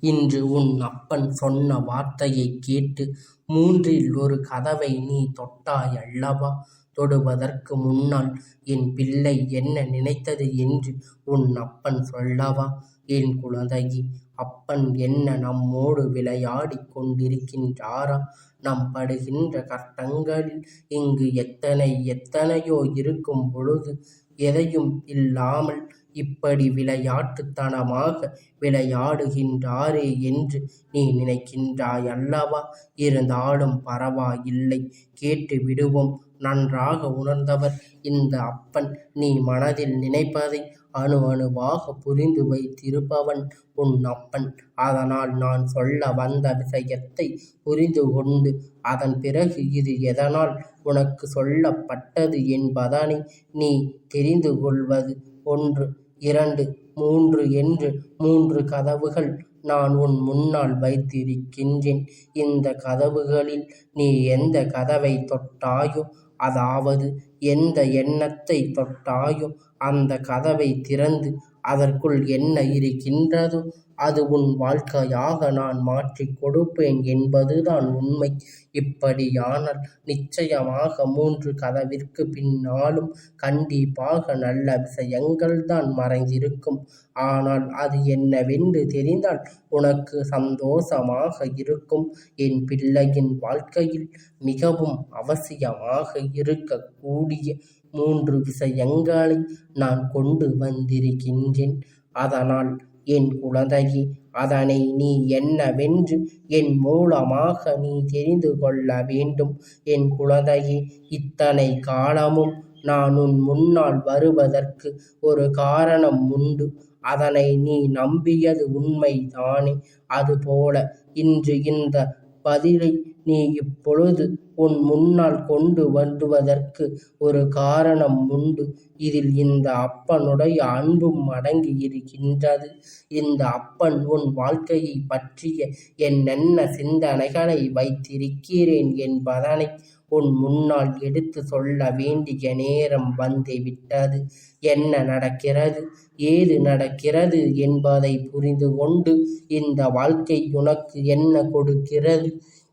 இன்று உன் அப்பன் சொன்ன வார்த்தையைக் கேட்டு மூன்றில் ஒரு கதவை நீ தொட்டாய் அல்லவா? தொடுவதற்கு முன்னால் என் பிள்ளை என்ன நினைத்தது என்று உன் அப்பன் சொல்லவா? என் குழந்தையே அப்பன் என்ன நம்மோடு விளையாடிக் கொண்டிருக்கின்றாரா? நாம் படுகின்ற கஷ்டங்களில் இங்கு எத்தனை எத்தனையோ இருக்கும் பொழுது எதையும் இல்லாமல் இப்படி விளையாட்டுத்தனமாக விளையாடுகின்றாரே என்று நீ நினைக்கின்றாய் அல்லவா? இருந்தாலும் பரவாயில்லை. கேட்டு விடுவோம். நன்றாக உணர்ந்தவர் இந்த அப்பன். நீ மனதில் நினைப்பதை அணு அணுவாக புரிந்து வைத்திருப்பவன் உன் அப்பன். அதனால் நான் சொல்ல வந்த விஷயத்தை புரிந்து கொண்டு அதன் பிறகு இது எதனால் உனக்கு சொல்லப்பட்டது என்பதனை நீ தெரிந்து கொள்வது. ஒன்று இரண்டு மூன்று என்று மூன்று கதவுகள் நான் உன் முன்னால் வைத்திருக்கின்றேன். இந்த கதவுகளில் நீ எந்த கதவை தொட்டாயோ அதாவது எந்த எண்ணத்தை தொட்டாயோ அந்த கதவை திறந்து அதற்குள் என்ன இருக்கின்றதோ? அது உன் வாழ்க்கையாக நான் மாற்றிக் கொடுப்பேன் என்பதுதான் உண்மை. இப்படியானால் நிச்சயமாக மூன்று கதவிற்கு பின்னாலும் கண்டிப்பாக நல்ல விஷயங்கள் தான் மறைந்திருக்கும். ஆனால் அது என்னவென்று தெரிந்தால் உனக்கு சந்தோஷமாக இருக்கும். என் பிள்ளையின் வாழ்க்கையில் மிகவும் அவசியமாக இருக்கக்கூடிய மூன்று விஷயங்களை நான் கொண்டு வந்திருக்கின்றேன். அதனால் என் குழந்தையே அதனை நீ என்னவென்று என் மூலமாக நீ தெரிந்து கொள்ள வேண்டும். என் குழந்தையே இத்தனை காலமும் நான் உன் முன்னால் வருவதற்கு ஒரு காரணம் உண்டு. அதனை நீ நம்பியது உண்மைதானே. அதுபோல இன்று இந்த பதிலை நீ இப்பொழுது உன் முன்னால் கொண்டு வருவதற்கு ஒரு காரணம் உண்டு. இதில் இந்த அப்பனுடைய அன்பும் அடங்கி இருக்கின்றது. இந்த அப்பன் உன் வாழ்க்கையை பற்றிய என்னென்ன சிந்தனைகளை வைத்திருக்கிறேன் என்பதனை உன் முன்னால் எடுத்து சொல்ல வேண்டிய நேரம் வந்துவிட்டது. என்ன நடக்கிறது? ஏது நடக்கிறது என்பதை புரிந்து கொண்டு இந்த வாழ்க்கை உனக்கு என்ன கொடுக்கிறது?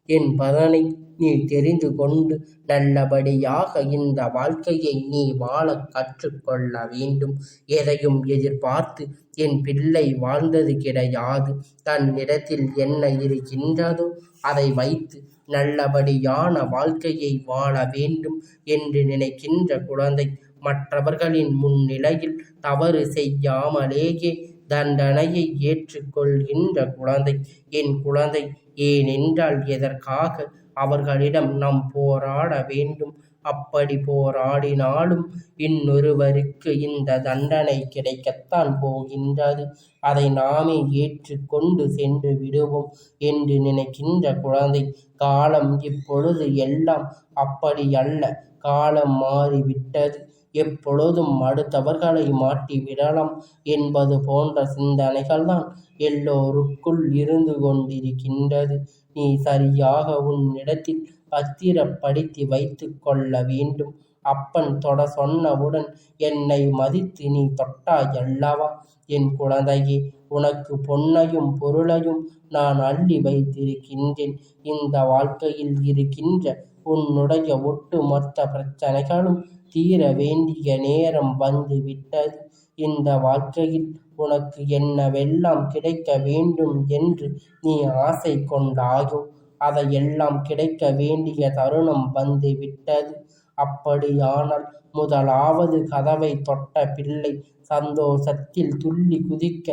என் பலனை நீ தெரிந்து கொண்டு நல்லபடியாக இந்த வாழ்க்கையை நீ வாழ கற்றுக்கொள்ள வேண்டும். எதையும் எதிர்பார்த்து என் பிள்ளை வாழ்ந்தது கிடையாது. தன் இடத்தில் என்ன இருக்கின்றதோ அதை வைத்து நல்லபடியான வாழ்க்கையை வாழ வேண்டும் என்று நினைக்கின்ற குழந்தை மற்றவர்களின் முன்னிலையில் தவறு செய்யாமலேயே தண்டனையை ஏற்றுக்கொள்கின்ற குழந்தை. என் குழந்தை ஏனென்றால் எதற்காக அவர்களிடம் நாம் போராட வேண்டும்? அப்படி போராடினாலும் இன்னொருவருக்கு இந்த தண்டனை கிடைக்கத்தான் போகின்றது. அதை நாமே ஏற்றுக்கொண்டு சென்று விடுவோம் என்று நினைக்கின்ற குழந்தை காலம் இப்பொழுது எல்லாம் அப்படி அல்ல. காலம் மாறிவிட்டது. எப்பொழுதும் அடுத்தவர்களை மாட்டி விடலாம் என்பது போன்ற சிந்தனைகள்தான் எல்லோருக்குள் இருந்து கொண்டிருக்கின்றது. நீ சரியாக உன்னிடத்தில் பத்திரப்படுத்தி வைத்து கொள்ள வேண்டும். அப்பன் தொட சொன்னவுடன் என்னை மதித்து நீ தொட்டாய் அல்லவா என் குழந்தையே உனக்கு பொன்னையும் பொருளையும் நான் அள்ளி வைத்திருக்கின்றேன். இந்த வாழ்க்கையில் இருக்கின்ற உன்னுடைய ஒட்டு மொத்த பிரச்சனைகளும் தீர வேண்டிய நேரம் வந்து விட்டது. இந்த வாழ்க்கையில் உனக்கு என்னவெல்லாம் கிடைக்க வேண்டும் என்று நீ ஆசை கொண்டாயோ? அதையெல்லாம் கிடைக்க வேண்டிய தருணம் வந்து விட்டது. அப்படியானால் முதலாவது கதவை தொட்ட பிள்ளை சந்தோஷத்தில் துள்ளி குதிக்க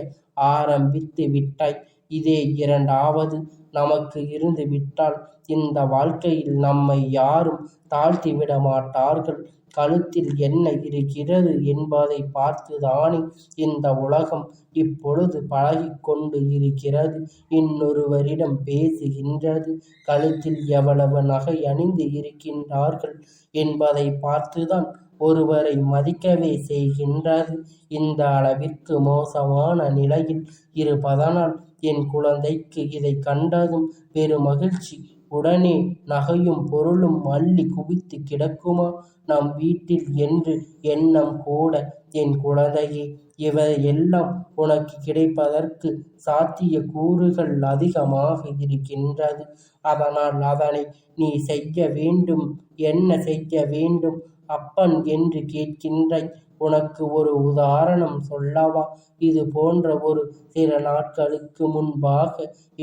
ஆரம்பித்து விட்டாய். இதே இரண்டாவது நமக்கு இருந்து விட்டால் இந்த வாழ்க்கையில் நம்மை யாரும் தாழ்த்தி விட மாட்டார்கள். கழுத்தில் என்ன இருக்கிறது என்பதை பார்த்துதானே இந்த உலகம் இப்பொழுது பழகிக் கொண்டு இருக்கிறது. இன்னொருவரிடம் பேசுகின்றது. கழுத்தில் எவ்வளவு நகை அணிந்து இருக்கின்றார்கள் என்பதை பார்த்துதான் ஒருவரை மதிக்கவே செய்கின்றது. இந்த அளவிற்கு மோசமான நிலையில் இருப்பதனால் என் குழந்தைக்கு இதை கண்டதும் பெருமகிழ்ச்சி உடனே நகையும் பொருளும் மல்லி குவித்து கிடக்குமா? நம் வீட்டில் என்று எண்ணம் கூட என் குழந்தையே இவையெல்லாம் உனக்கு கிடைப்பதற்கு சாத்திய கூறுகள் அதிகமாக இருக்கின்றது. அதனால் அதனை நீ செய்ய வேண்டும் என்ன செய்ய வேண்டும் அப்பன் என்று கேட்கின்றாய். உனக்கு ஒரு உதாரணம் சொல்லவா? இது போன்ற ஒரு சில நாட்களுக்கு முன்பாக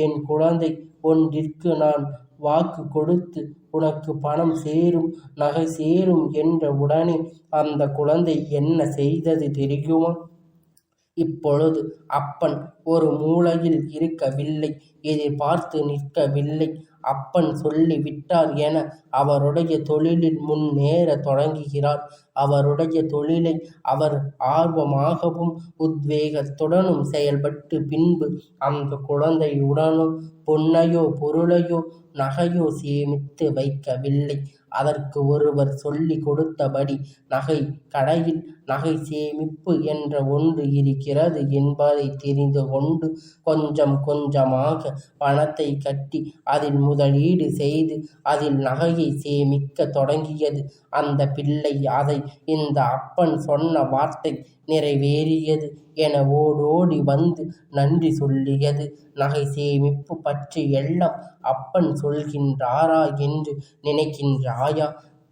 என் குழந்தை ஒன்றிற்கு நான் வாக்கு கொடுத்து உனக்கு பணம் சேரும் நகை சேரும் என்ற உடனே அந்த குழந்தை என்ன செய்தது தெரியுமா? இப்பொழுது அப்பன் ஒரு மூலையில் இருக்கவில்லை எதிர்பார்த்து நிற்கவில்லை. அப்பன் சொல்லி விட்டார் என அவருடைய தொழிலில் முன்னேற தொடங்குகிறார். அவருடைய தொழிலை அவர் ஆர்வமாகவும் உத்வேகத்துடனும் செயல்பட்டு பின்பு அந்த குழந்தையுடனும் பொன்னையோ பொருளையோ நகையோ சேமித்து வைக்கவில்லை. அதற்கு ஒருவர் சொல்லி கொடுத்தபடி நகை கடையில் நகை சேமிப்பு என்ற ஒன்று இருக்கிறது என்பதை தெரிந்து கொண்டு கொஞ்சம் கொஞ்சமாக பணத்தை கட்டி அதில் முதலீடு செய்து அதில் நகையை சேமிக்க தொடங்கியது. அந்த பிள்ளை அதை இந்த அப்பன் சொன்ன வார்த்தை நிறைவேறியது என ஓடோடி வந்து நன்றி சொல்லியது. நகை சேமிப்பு பற்றி எல்லாம் அப்பன் சொல்கின்றாரா என்று நினைக்கின்றாயா?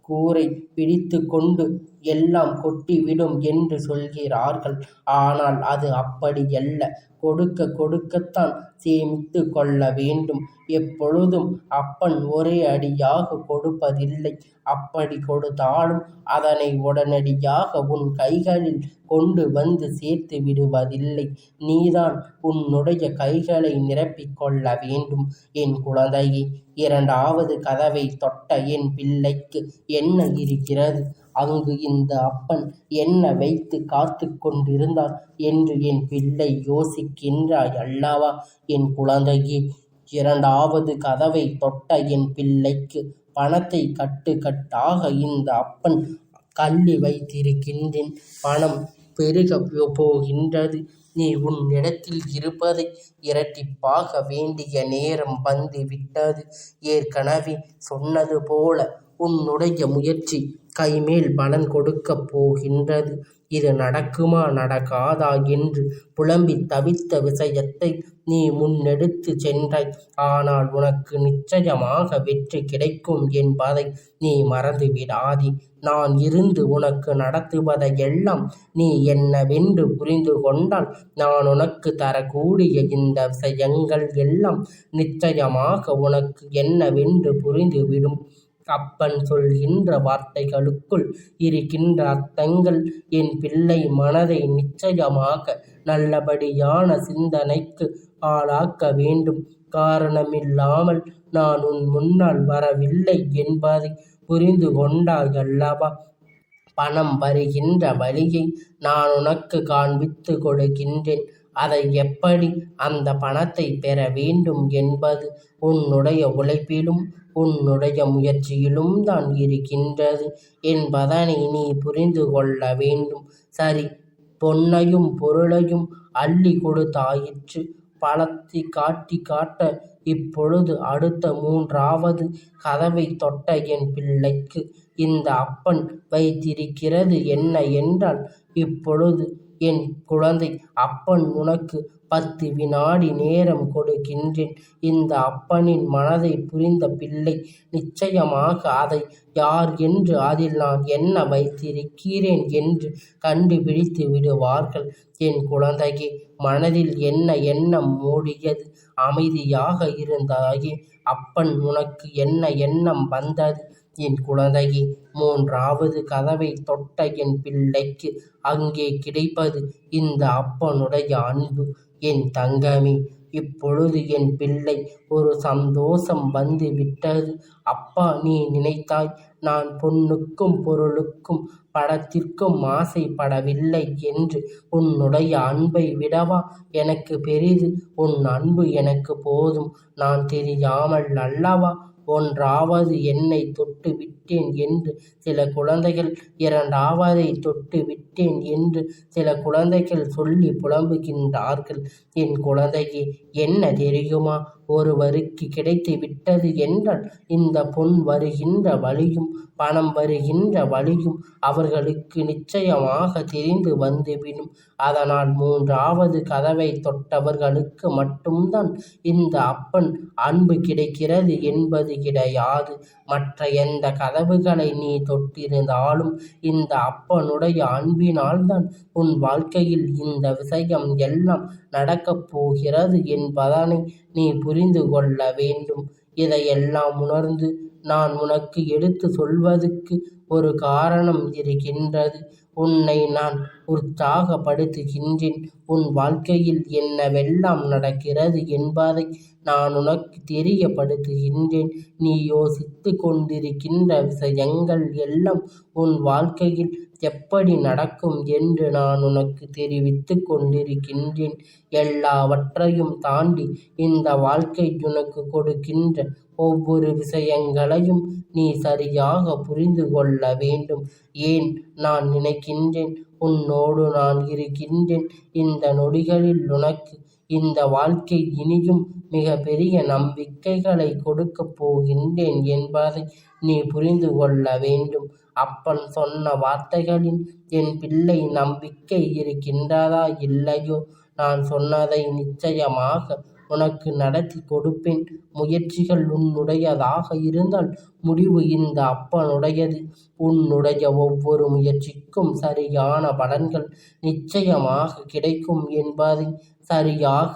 கூரை பிடித்து கொண்டு எல்லாம் கொட்டிவிடும் என்று சொல்கிறார்கள். ஆனால் அது அப்படியல்ல கொடுக்க கொடுக்கத்தான் சேமித்து கொள்ள வேண்டும். எப்பொழுதும் அப்பன் ஒரே அடியாக கொடுப்பதில்லை. அப்படி கொடுத்தாலும் அதனை உடனடியாக உன் கைகளில் கொண்டு வந்து சேர்த்து விடுவதில்லை. நீதான் உன்னுடைய கைகளை நிரப்பிக் கொள்ள வேண்டும். என் குழந்தையே இரண்டாவது கதவை தொட்ட என் பிள்ளைக்கு என்ன இருக்கிறது? அங்கு இந்த அப்பன் என்ன வைத்து காத்து கொண்டிருந்தார் என்று என் பிள்ளை யோசிக்கின்றாய் அல்லவா? என் குழந்தையே இரண்டாவது கதவை தொட்ட என் பிள்ளைக்கு பணத்தை கட்டு கட்டாக இந்த அப்பன் கள்ளி வைத்திருக்கின்றேன். பணம் பெருக போகின்றது. நீ உன் இடத்தில் இருப்பதை இரட்டிப்பாக வேண்டிய நேரம் வந்து விட்டது. ஏற்கனவே சொன்னது போல உன்னுடைய முயற்சி கைமேல் பலன் கொடுக்கப் போகின்றது. இது நடக்குமா? நடக்காதா? என்று புலம்பித் தவித்த விஷயத்தை நீ முன்னெடுத்து சென்றாய். ஆனால் உனக்கு நிச்சயமாக வெற்றி கிடைக்கும் என்பதை நீ மறந்துவிடாதே. நான் இருந்து உனக்கு நடத்துவதையெல்லாம் நீ என்னவென்று புரிந்து கொண்டால் நான் உனக்கு தரக்கூடிய இந்த விஷயங்கள் எல்லாம் நிச்சயமாக உனக்கு என்னவென்று புரிந்துவிடும். அப்பன் சொல்கின்ற வார்த்தைகளுக்குள் இருக்கின்ற அர்த்தங்கள் என் பிள்ளை மனதை நிச்சயமாக நல்லபடியான சிந்தனைக்கு ஆளாக்க வேண்டும். காரணமில்லாமல் நான் உன் முன்னால் வரவில்லை என்பதை புரிந்து கொண்டாய் அல்லவா பணம் வருகின்ற வழியை நான் உனக்கு காண்பித்து கொடுக்கின்றேன். அதை எப்படி அந்த பணத்தை பெற வேண்டும் என்பது உன்னுடைய உழைப்பிலும் உன்னுடைய முயற்சியிலும் தான் இருக்கின்றது என்பதனை நீ புரிந்து கொள்ள வேண்டும். சரி பொன்னையும் பொருளையும் அள்ளி கொடுத்தாயிற்று. பழத்தை காட்டி காட்ட இப்பொழுது அடுத்த மூன்றாவது கதவை தொட்ட என் பிள்ளைக்கு இந்த அப்பன் வைத்திருக்கிறது என்ன என்றால் இப்பொழுது என் குழந்தை அப்பன் உனக்கு பத்து வினாடி நேரம் கொடுக்கின்றேன். இந்த அப்பனின் மனதை புரிந்த பிள்ளை நிச்சயமாக அதை யார் என்று அதில் நான் என்ன வைத்திருக்கிறேன் என்று கண்டுபிடித்து விடுவார்கள். என் குழந்தையே மனதில் என்ன எண்ணம் மூடியது? அமைதியாக இருந்தாயே அப்பன் உனக்கு என்ன எண்ணம் வந்தது? என் குழந்தையே மூன்றாவது கதவை தொட்ட என் பிள்ளைக்கு அங்கே கிடைப்பது இந்த அப்பனுடைய அன்பு. என் தங்கமே இப்பொழுது என் பிள்ளை ஒரு சந்தோஷம் வந்து விட்டது. அப்பா நீ நினைத்தாய் நான் பொன்னுக்கும் பொருளுக்கும் படத்திற்கும் ஆசைப்படவில்லை என்று உன்னுடைய அன்பை விடவா? எனக்கு பெரிது உன் அன்பு எனக்கு போதும். நான் தெரியாமல் அல்லவா? ஒன்றாவது என்னை தொட்டு விட்டேன் என்று சில குழந்தைகள் இரண்டாவதை தொட்டு விட்டேன் என்று சில குழந்தைகள் சொல்லி புலம்புகின்றார்கள். என் குழந்தையே என்ன தெரியுமா? ஒருவருக்கு கிடைத்து விட்டது என்றால் இந்த பொன் வருகின்ற வழியும் பணம் வருகின்ற வழியும் அவர்களுக்கு நிச்சயமாக தெரிந்து வந்துவிடும். அதனால் மூன்றாவது கதவை தொட்டவர்களுக்கு மட்டும்தான் இந்த அப்பன் அன்பு கிடைக்கிறது என்பது கிடையாது. மற்ற எந்த கதவுகளை நீ தொட்டிருந்தாலும் இந்த அப்பனுடைய அன்பினால்தான் உன் வாழ்க்கையில் இந்த விஷயம் எல்லாம் நடக்கப் போகிறது என்பதனை நீ புரிந்து கொள்ள வேண்டும். இதையெல்லாம் உணர்ந்து நான் உனக்கு எடுத்து சொல்வதற்கு ஒரு காரணம் இருக்கின்றது. உன்னை நான் உற்சாகப்படுத்துகின்றேன். உன் வாழ்க்கையில் என்னவெல்லாம் நடக்கிறது என்பதை நான் உனக்கு தெரியப்படுத்துகின்றேன். நீ யோசித்து கொண்டிருக்கின்ற விஷயங்கள் எல்லாம் உன் வாழ்க்கையில் எப்படி நடக்கும் என்று நான் உனக்கு தெரிவித்து கொண்டிருக்கின்றேன். எல்லாவற்றையும் தாண்டி இந்த வாழ்க்கை உனக்கு கொடுக்கின்ற ஒவ்வொரு விஷயங்களையும் நீ சரியாக புரிந்து கொள்ள வேண்டும். ஏன் நான் நினைக்கின்றேன்? உன்னோடு நான் இருக்கின்றேன். இந்த நொடிகளில் உனக்கு இந்த வாழ்க்கை இனியும் மிக பெரிய நம்பிக்கைகளை கொடுக்கப் போகின்றேன் என்பதை நீ புரிந்து கொள்ள வேண்டும். அப்பன் சொன்ன வார்த்தைகளில் என் பிள்ளை நம்பிக்கை இருக்கின்றதா இல்லையோ? நான் சொன்னதை நிச்சயமாக உனக்கு நடத்தி கொடுப்பேன். முயற்சிகள் உன்னுடையதாக இருந்தால் முடிவு இந்த அப்பனுடையது. உன்னுடைய ஒவ்வொரு முயற்சிக்கும் சரியான பலன்கள் நிச்சயமாக கிடைக்கும் என்பதை சரியாக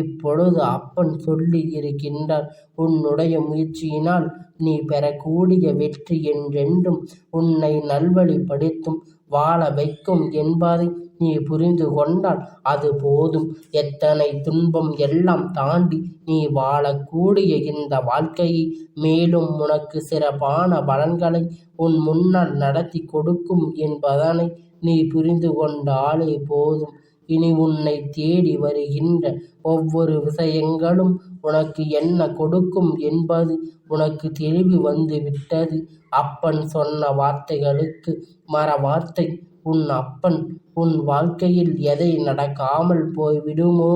இப்பொழுது அப்பன் சொல்லி இருக்கின்றார். உன்னுடைய முயற்சியினால் நீ பெறக்கூடிய வெற்றி என்றென்றும் உன்னை நல்வழிப்படுத்தும் வாழ வைக்கும் என்பதை நீ புரிந்து கொண்டால் அது போதும். எத்தனை துன்பம் எல்லாம் தாண்டி நீ வாழக்கூடிய இந்த வாழ்க்கையை மேலும் உனக்கு சிறப்பான பலன்களை உன் முன்னால் நடத்தி கொடுக்கும் என்பதனை நீ புரிந்து கொண்டாலே போதும். இனி உன்னை தேடி வருகின்ற ஒவ்வொரு விஷயங்களும் உனக்கு என்ன கொடுக்கும் என்பது உனக்கு தெளிவு வந்து விட்டது. அப்பன் சொன்ன வார்த்தைகளுக்கு மர வார்த்தை உன் அப்பன் உன் வாழ்க்கையில் எதை நடக்காமல் போய்விடுமோ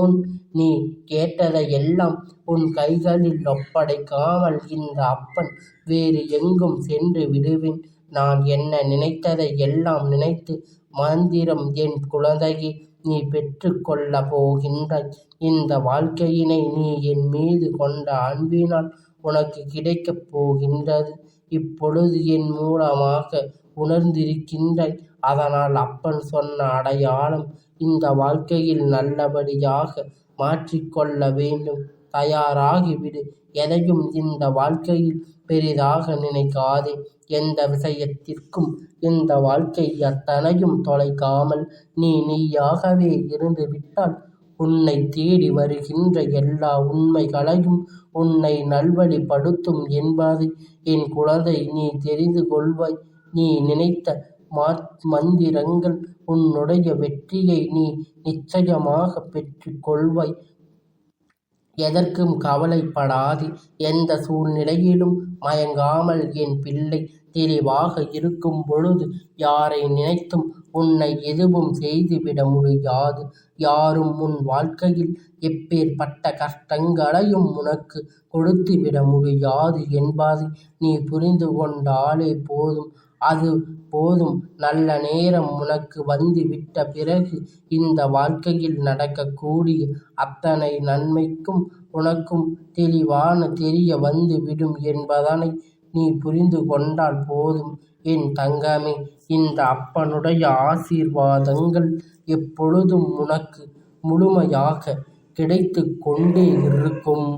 நீ கேட்டதை எல்லாம் உன் கைகளில் ஒப்படைக்காமல் இந்த அப்பன் வேறு எங்கும் சென்று விடுவேன். நான் என்ன நினைத்ததை எல்லாம் நினைத்து மந்திரம் என் குழந்தையை நீ பெற்றுக்கொள்ளப் போகின்றாய். இந்த வாழ்க்கையினை நீ என் மீது கொண்ட அன்பினால் உனக்கு கிடைக்கப் போகின்றது. இப்பொழுது என் மூலமாக உணர்ந்திருக்கின்றாய். அதனால் அப்பன் சொன்ன அடையாளம் இந்த வாழ்க்கையில் நல்லபடியாக மாற்றிக்கொள்ள வேண்டும். தயாராகிவிடு. எதையும் இந்த வாழ்க்கையில் பெரிதாக நினைக்காதே. எந்த விஷயத்திற்கும் இந்த வாழ்க்கை அத்தனையும் தொலைக்காமல் நீ நீயாகவே இருந்துவிட்டால் உன்னை தேடி வருகின்ற எல்லா உண்மைகளையும் உன்னை நல்வழிப்படுத்தும் என்பதை என் குழந்தை நீ தெரிந்து கொள்வாய். நீ நினைத்த மந்திரங்கள் உன்னுடைய வெற்றியை நீ நிச்சயமாக பெற்றுக் கொள்வாய் எதற்கும் கவலைப்படாதே. எந்த சூழ்நிலையிலும் மயங்காமல் என் பிள்ளை தெளிவாக இருக்கும் பொழுது யாரை நினைத்தும் உன்னை எதுவும் செய்துவிட முடியாது. யாரும் உன் வாழ்க்கையில் எப்பேற்பட்ட கஷ்டங்களையும் உனக்கு கொடுத்துவிட முடியாது என்பதை நீ புரிந்து கொண்டாலே போதும். அது போதும். நல்ல நேரம் உனக்கு வந்து விட்ட பிறகு இந்த வாழ்க்கையில் நடக்கக்கூடிய அத்தனை நன்மைக்கும் உனக்கும் தெளிவான தெரிய வந்து விடும் என்பதனை நீ புரிந்து கொண்டால் போதும். என் தங்கமே இந்த அப்பனுடைய ஆசீர்வாதங்கள் எப்பொழுதும் உனக்கு முழுமையாக கிடைத்து கொண்டே இருக்கும்.